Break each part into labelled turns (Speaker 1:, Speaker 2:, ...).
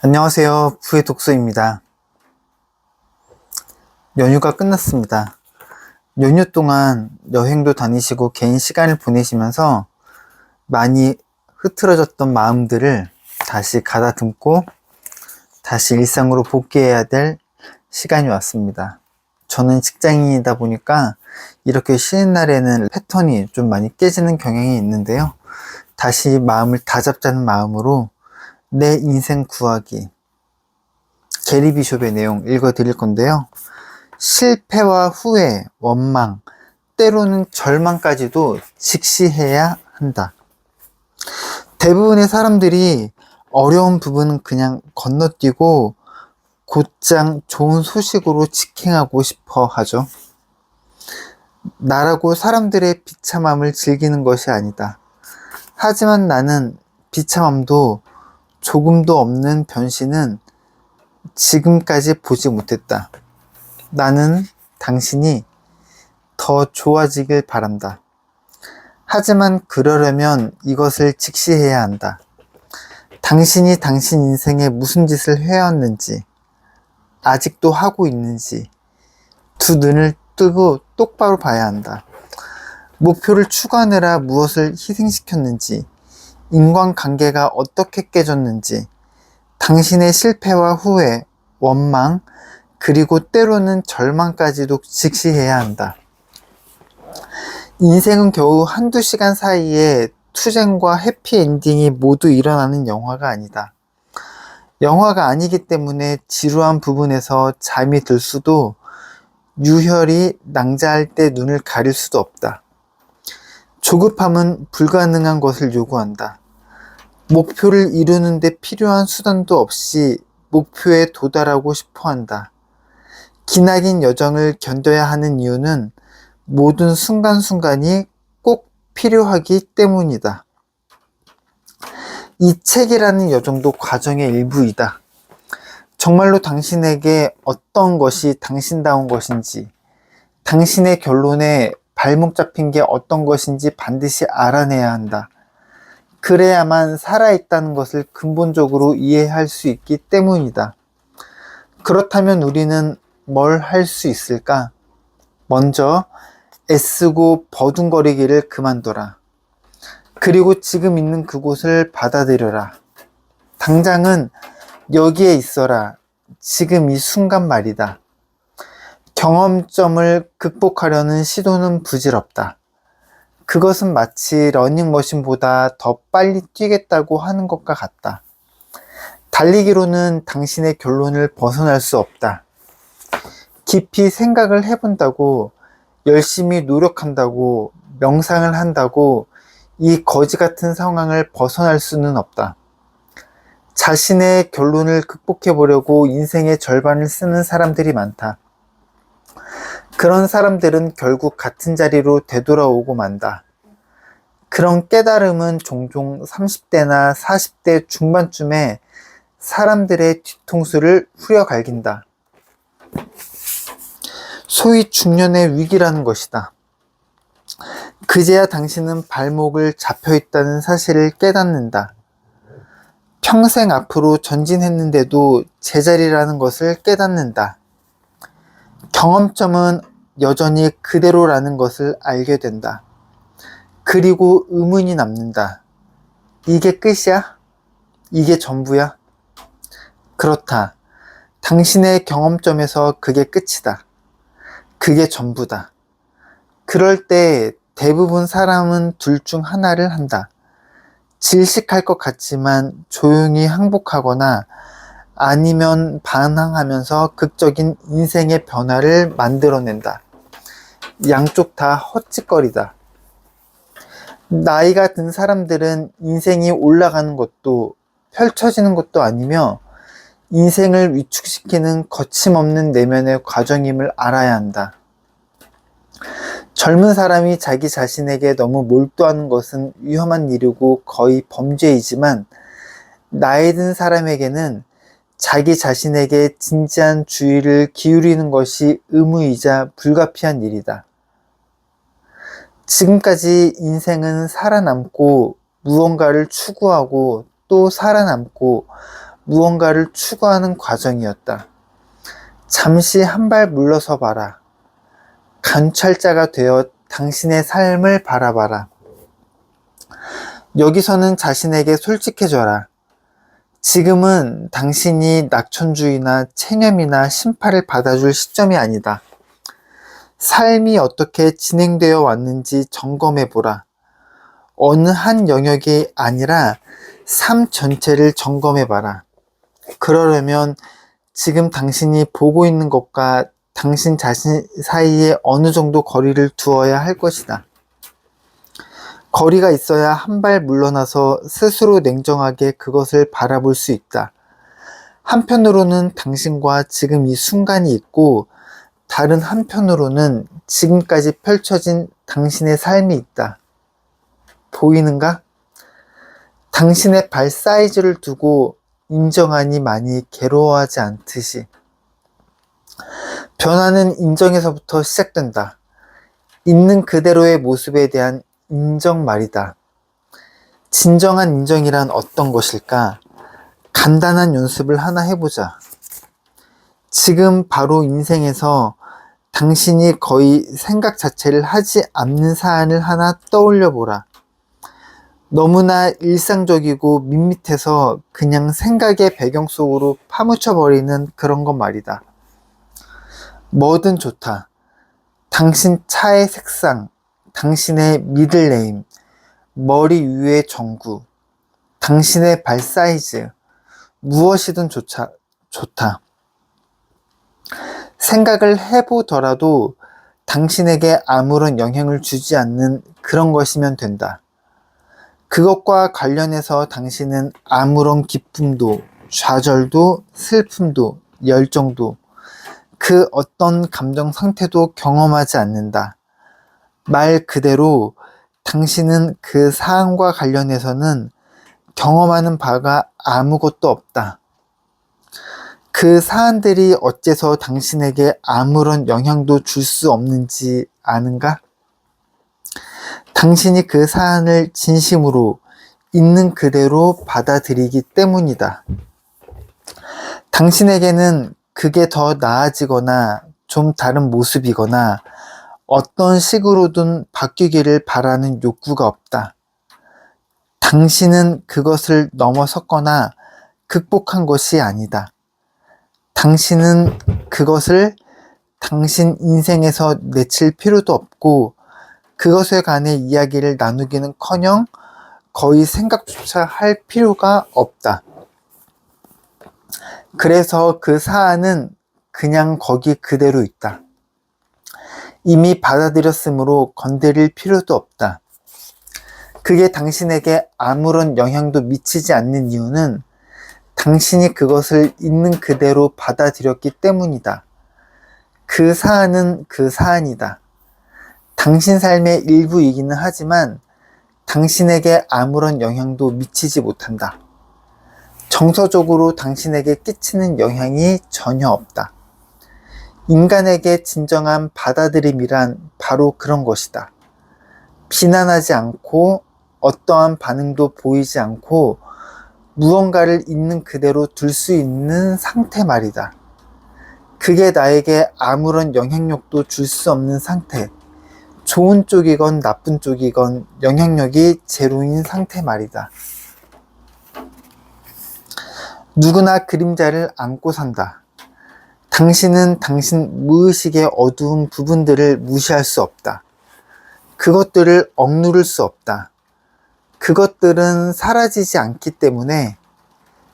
Speaker 1: 안녕하세요. 부의 독서입니다. 연휴가 끝났습니다. 연휴 동안 여행도 다니시고 개인 시간을 보내시면서 많이 흐트러졌던 마음들을 다시 가다듬고 다시 일상으로 복귀해야 될 시간이 왔습니다. 저는 직장인이다 보니까 이렇게 쉬는 날에는 패턴이 좀 많이 깨지는 경향이 있는데요. 다시 마음을 다잡자는 마음으로 내 인생 구하기 게리 비숍의 내용 읽어 드릴 건데요. 실패와 후회, 원망, 때로는 절망까지도 직시해야 한다. 대부분의 사람들이 어려운 부분은 그냥 건너뛰고 곧장 좋은 소식으로 직행하고 싶어 하죠. 나라고 사람들의 비참함을 즐기는 것이 아니다. 하지만 나는 비참함도 조금도 없는 변신은 지금까지 보지 못했다. 나는 당신이 더 좋아지길 바란다. 하지만 그러려면 이것을 직시해야 한다. 당신이 당신 인생에 무슨 짓을 해왔는지, 아직도 하고 있는지, 두 눈을 뜨고 똑바로 봐야 한다. 목표를 추구하느라 무엇을 희생시켰는지, 인간관계가 어떻게 깨졌는지, 당신의 실패와 후회, 원망, 그리고 때로는 절망까지도 직시해야 한다. 인생은 겨우 한두 시간 사이에 투쟁과 해피엔딩이 모두 일어나는 영화가 아니다. 영화가 아니기 때문에 지루한 부분에서 잠이 들 수도 유혈이 낭자할 때 눈을 가릴 수도 없다. 조급함은 불가능한 것을 요구한다. 목표를 이루는데 필요한 수단도 없이 목표에 도달하고 싶어 한다. 기나긴 여정을 견뎌야 하는 이유는 모든 순간순간이 꼭 필요하기 때문이다. 이 책이라는 여정도 과정의 일부이다. 정말로 당신에게 어떤 것이 당신다운 것인지, 당신의 결론에 발목 잡힌 게 어떤 것인지 반드시 알아내야 한다. 그래야만 살아있다는 것을 근본적으로 이해할 수 있기 때문이다. 그렇다면 우리는 뭘 할 수 있을까? 먼저 애쓰고 버둥거리기를 그만둬라. 그리고 지금 있는 그곳을 받아들여라. 당장은 여기에 있어라. 지금 이 순간 말이다. 경험점을 극복하려는 시도는 부질없다. 그것은 마치 러닝머신보다 더 빨리 뛰겠다고 하는 것과 같다. 달리기로는 당신의 결론을 벗어날 수 없다. 깊이 생각을 해본다고, 열심히 노력한다고, 명상을 한다고, 이 거지 같은 상황을 벗어날 수는 없다. 자신의 결론을 극복해 보려고 인생의 절반을 쓰는 사람들이 많다. 그런 사람들은 결국 같은 자리로 되돌아오고 만다. 그런 깨달음은 종종 30대나 40대 중반쯤에 사람들의 뒤통수를 후려갈긴다. 소위 중년의 위기라는 것이다. 그제야 당신은 발목을 잡혀 있다는 사실을 깨닫는다. 평생 앞으로 전진했는데도 제자리라는 것을 깨닫는다. 경험점은 여전히 그대로라는 것을 알게 된다. 그리고 의문이 남는다. 이게 끝이야? 이게 전부야? 그렇다. 당신의 경험점에서 그게 끝이다. 그게 전부다. 그럴 때 대부분 사람은 둘 중 하나를 한다. 질식할 것 같지만 조용히 항복하거나 아니면 반항하면서 극적인 인생의 변화를 만들어낸다. 양쪽 다 헛짓거리다. 나이가 든 사람들은 인생이 올라가는 것도 펼쳐지는 것도 아니며 인생을 위축시키는 거침없는 내면의 과정임을 알아야 한다. 젊은 사람이 자기 자신에게 너무 몰두하는 것은 위험한 일이고 거의 범죄이지만 나이 든 사람에게는 자기 자신에게 진지한 주의를 기울이는 것이 의무이자 불가피한 일이다. 지금까지 인생은 살아남고 무언가를 추구하고 또 살아남고 무언가를 추구하는 과정이었다. 잠시 한 발 물러서 봐라. 관찰자가 되어 당신의 삶을 바라봐라. 여기서는 자신에게 솔직해져라. 지금은 당신이 낙천주의나 체념이나 심파를 받아줄 시점이 아니다. 삶이 어떻게 진행되어 왔는지 점검해 보라. 어느 한 영역이 아니라 삶 전체를 점검해 봐라. 그러려면 지금 당신이 보고 있는 것과 당신 자신 사이에 어느 정도 거리를 두어야 할 것이다. 거리가 있어야 한 발 물러나서 스스로 냉정하게 그것을 바라볼 수 있다. 한편으로는 당신과 지금 이 순간이 있고, 다른 한편으로는 지금까지 펼쳐진 당신의 삶이 있다. 보이는가? 당신의 발 사이즈를 두고 인정하니 많이 괴로워하지 않듯이. 변화는 인정에서부터 시작된다. 있는 그대로의 모습에 대한 인정 말이다. 진정한 인정이란 어떤 것일까? 간단한 연습을 하나 해보자. 지금 바로 인생에서 당신이 거의 생각 자체를 하지 않는 사안을 하나 떠올려 보라. 너무나 일상적이고 밋밋해서 그냥 생각의 배경 속으로 파묻혀 버리는 그런 것 말이다. 뭐든 좋다. 당신 차의 색상, 당신의 미들네임, 머리 위의 정구, 당신의 발 사이즈, 무엇이든 좋자, 좋다. 생각을 해보더라도 당신에게 아무런 영향을 주지 않는 그런 것이면 된다. 그것과 관련해서 당신은 아무런 기쁨도, 좌절도, 슬픔도, 열정도, 그 어떤 감정 상태도 경험하지 않는다. 말 그대로 당신은 그 사안과 관련해서는 경험하는 바가 아무것도 없다. 그 사안들이 어째서 당신에게 아무런 영향도 줄 수 없는지 아는가? 당신이 그 사안을 진심으로 있는 그대로 받아들이기 때문이다. 당신에게는 그게 더 나아지거나 좀 다른 모습이거나 어떤 식으로든 바뀌기를 바라는 욕구가 없다. 당신은 그것을 넘어섰거나 극복한 것이 아니다. 당신은 그것을 당신 인생에서 내칠 필요도 없고 그것에 관해 이야기를 나누기는 커녕 거의 생각조차 할 필요가 없다. 그래서 그 사안은 그냥 거기 그대로 있다. 이미 받아들였으므로 건드릴 필요도 없다. 그게 당신에게 아무런 영향도 미치지 않는 이유는 당신이 그것을 있는 그대로 받아들였기 때문이다. 그 사안은 그 사안이다. 당신 삶의 일부이기는 하지만 당신에게 아무런 영향도 미치지 못한다. 정서적으로 당신에게 끼치는 영향이 전혀 없다. 인간에게 진정한 받아들임이란 바로 그런 것이다. 비난하지 않고 어떠한 반응도 보이지 않고 무언가를 있는 그대로 둘 수 있는 상태 말이다. 그게 나에게 아무런 영향력도 줄 수 없는 상태. 좋은 쪽이건 나쁜 쪽이건 영향력이 제로인 상태 말이다. 누구나 그림자를 안고 산다. 당신은 당신 무의식의 어두운 부분들을 무시할 수 없다. 그것들을 억누를 수 없다. 그것들은 사라지지 않기 때문에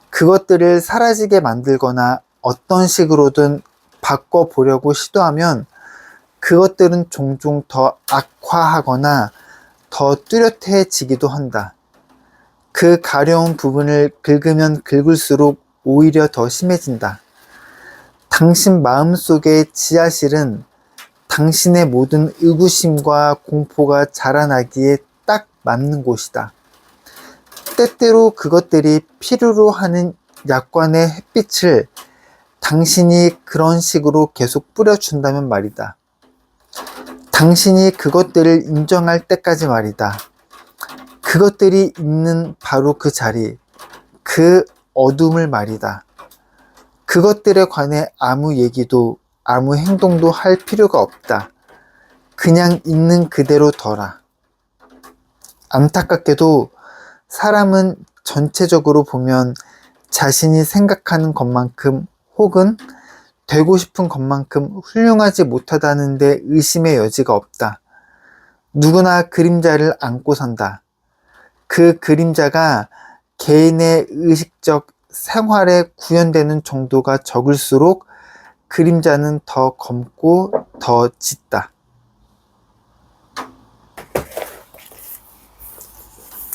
Speaker 1: 그것들을 사라지게 만들거나 어떤 식으로든 바꿔보려고 시도하면 그것들은 종종 더 악화하거나 더 뚜렷해지기도 한다. 그 가려운 부분을 긁으면 긁을수록 오히려 더 심해진다. 당신 마음속의 지하실은 당신의 모든 의구심과 공포가 자라나기에 딱 맞는 곳이다. 때때로 그것들이 필요로 하는 약관의 햇빛을 당신이 그런 식으로 계속 뿌려준다면 말이다. 당신이 그것들을 인정할 때까지 말이다. 그것들이 있는 바로 그 자리, 그 어둠을 말이다. 그것들에 관해 아무 얘기도 아무 행동도 할 필요가 없다. 그냥 있는 그대로 둬라. 안타깝게도 사람은 전체적으로 보면 자신이 생각하는 것만큼 혹은 되고 싶은 것만큼 훌륭하지 못하다는데 의심의 여지가 없다. 누구나 그림자를 안고 산다. 그 그림자가 개인의 의식적 생활에 구현되는 정도가 적을수록 그림자는 더 검고 더 짙다.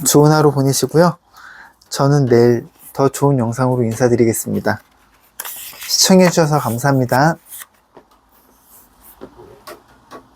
Speaker 1: 좋은 하루 보내시고요. 저는 내일 더 좋은 영상으로 인사드리겠습니다. 시청해주셔서 감사합니다.